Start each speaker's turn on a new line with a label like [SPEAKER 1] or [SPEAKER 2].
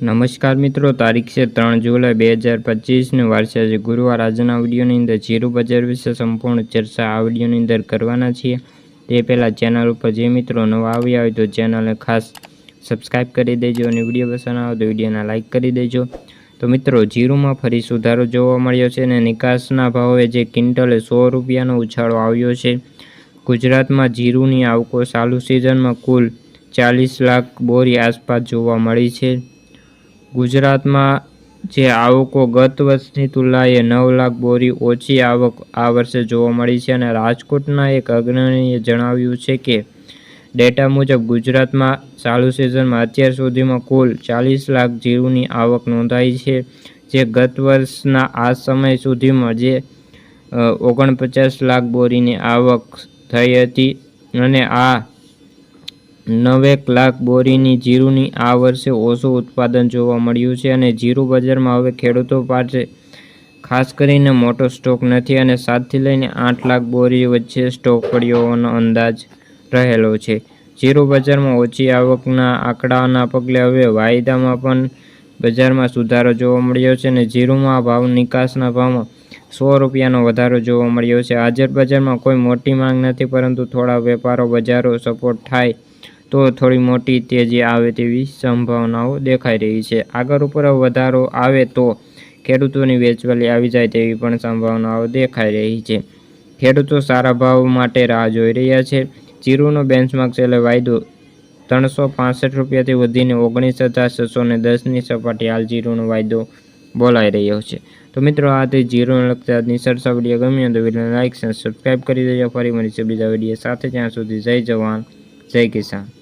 [SPEAKER 1] નમસ્કાર મિત્રો, તારીખ છે ત્રણ જુલાઈ બે હજાર પચીસને વારસે આજે ગુરુવાર. આજના વિડીયોની અંદર જીરું બજાર વિશે સંપૂર્ણ ચર્ચા આ વિડીયોની અંદર કરવાના છીએ. તે પહેલાં ચેનલ ઉપર જે મિત્રો નવા આવ્યા હોય તો ચેનલને ખાસ સબસ્ક્રાઈબ કરી દેજો અને વીડિયો પસંદ આવે તો વિડીયોને લાઇક કરી દેજો. તો મિત્રો, જીરુમાં ફરી સુધારો જોવા મળ્યો છે અને નિકાસના ભાવે જે ક્વિન્ટલે સો રૂપિયાનો ઉછાળો આવ્યો છે. ગુજરાતમાં જીરુની આવકો ચાલુ સિઝનમાં કુલ ચાલીસ લાખ બોરી આસપાસ જોવા મળી છે. ગુજરાતમાં જે આવકો ગત વર્ષની તુલનાએ નવ લાખ બોરી ઓછી આવક આ વર્ષે જોવા મળી છે અને રાજકોટના એક અગ્રણીએ જણાવ્યું છે કે ડેટા મુજબ ગુજરાતમાં ચાલુ સિઝનમાં અત્યાર સુધીમાં કુલ ચાલીસ લાખ જીરુની આવક નોંધાઈ છે, જે ગત વર્ષના આ સમય સુધીમાં જે ઓગણપચાસ લાખ બોરીની આવક થઈ હતી અને આ નવેક લાખ બોરીની જીરુની આ વર્ષે ઓછું ઉત્પાદન જોવા મળ્યું છે અને જીરું બજારમાં હવે ખેડૂતો પાસે ખાસ કરીને મોટો સ્ટોક નથી અને સાતથી લઈને આઠ લાખ બોરી વચ્ચે સ્ટોક પડ્યો હોવાનો અંદાજ રહેલો છે. જીરું બજારમાં ઓછી આવકના આંકડાના પગલે હવે વાયદામાં પણ બજારમાં સુધારો જોવા મળ્યો છે અને જીરુમાં ભાવ નિકાસના ભાવમાં સો રૂપિયાનો વધારો જોવા મળ્યો છે. હાજર બજારમાં કોઈ મોટી માંગ નથી, પરંતુ થોડા વેપારો બજારો સપોર્ટ થાય તો થોડી મોટી તેજી આવે તેવી સંભાવનાઓ દેખાઈ રહી છે. આગળ ઉપર વધારો આવે તો ખેડૂતોની વેચવાલી આવી જાય તેવી પણ સંભાવનાઓ દેખાઈ રહી છે. ખેડૂતો સારા ભાવ માટે રાહ જોઈ રહ્યા છે. જીરુનો બેન્ચમાર્ક છેલ્લે વાયદો ત્રણસો પાસઠ રૂપિયાથી વધીને ઓગણીસ હજાર છસો ને દસની સપાટી હાલ જીરુનો વાયદો બોલાઈ રહ્યો છે. તો મિત્રો, આ તે જીરોને લગતા આજની વીડિયો. ગમ્યો તો વિડીયોને લાઇક અને સબસ્ક્રાઈબ કરી દેજો. ફરી મળીશું બીજા વીડિયો સાથે. જ્યાં સુધી જય જવાન, જય કિસાન.